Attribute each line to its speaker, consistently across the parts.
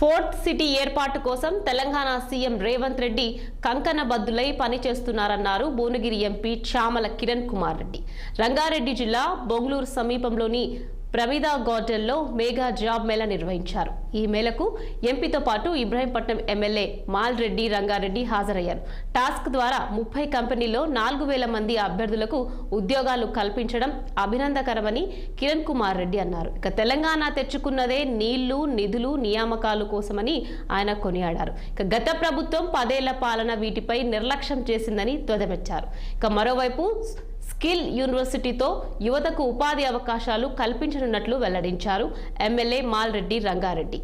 Speaker 1: Fourth city ఏర్పాటు కోసం Telangana CM Revanth Reddy కంకణబద్దులై పనిచేస్తున్నారన్నారు భువనగిరి ఎంపీ చామల కిరణ్ కుమార్ రెడ్డి. రంగారెడ్డి జిల్లా బొంగళూరు సమీపంలోని ప్రమిదా గార్డెన్లో మేఘా జాబ్ మేళా నిర్వహించారు. ఈ మేరకు ఎంపీతో పాటు ఇబ్రాహీంపట్నం ఎమ్మెల్యే మాల్రెడ్డి రంగారెడ్డి హాజరయ్యారు. టాస్క్ ద్వారా ముప్పై కంపెనీల్లో నాలుగు వేల మంది అభ్యర్థులకు ఉద్యోగాలు కల్పించడం అభినందకరమని కిరణ్ కుమార్ రెడ్డి అన్నారు. ఇక తెలంగాణ తెచ్చుకున్నదే నీళ్ళు నిధులు నియామకాలు కోసమని ఆయన కొనియాడారు. ఇక గత ప్రభుత్వం పదేళ్ళ పాలన వీటిపై నిర్లక్ష్యం చేసిందని ధ్వజమెచ్చారు. ఇక మరోవైపు స్కిల్ యూనివర్సిటీతో యువతకు ఉపాధి అవకాశాలు కల్పించనున్నట్లు వెల్లడించారు ఎమ్మెల్యే మాల్రెడ్డి రంగారెడ్డి.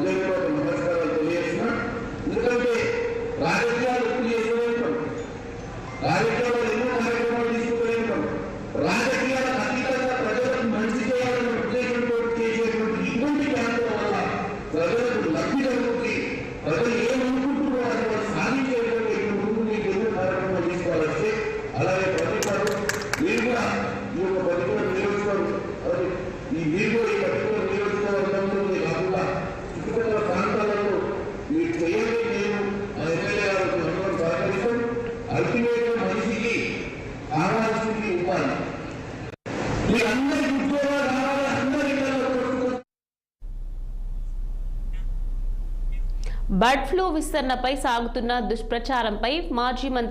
Speaker 2: మా హృదయపూర్వక నమస్కారాలు తెలియజేసిన ఎందుకంటే రాజకీయాలు ఎప్పుడు చేస్తూనే
Speaker 1: బర్డ్ ఫ్లూ విస్తరణపై సాగుతున్న దుష్ప్రచారంపై మాజీ మంత్రి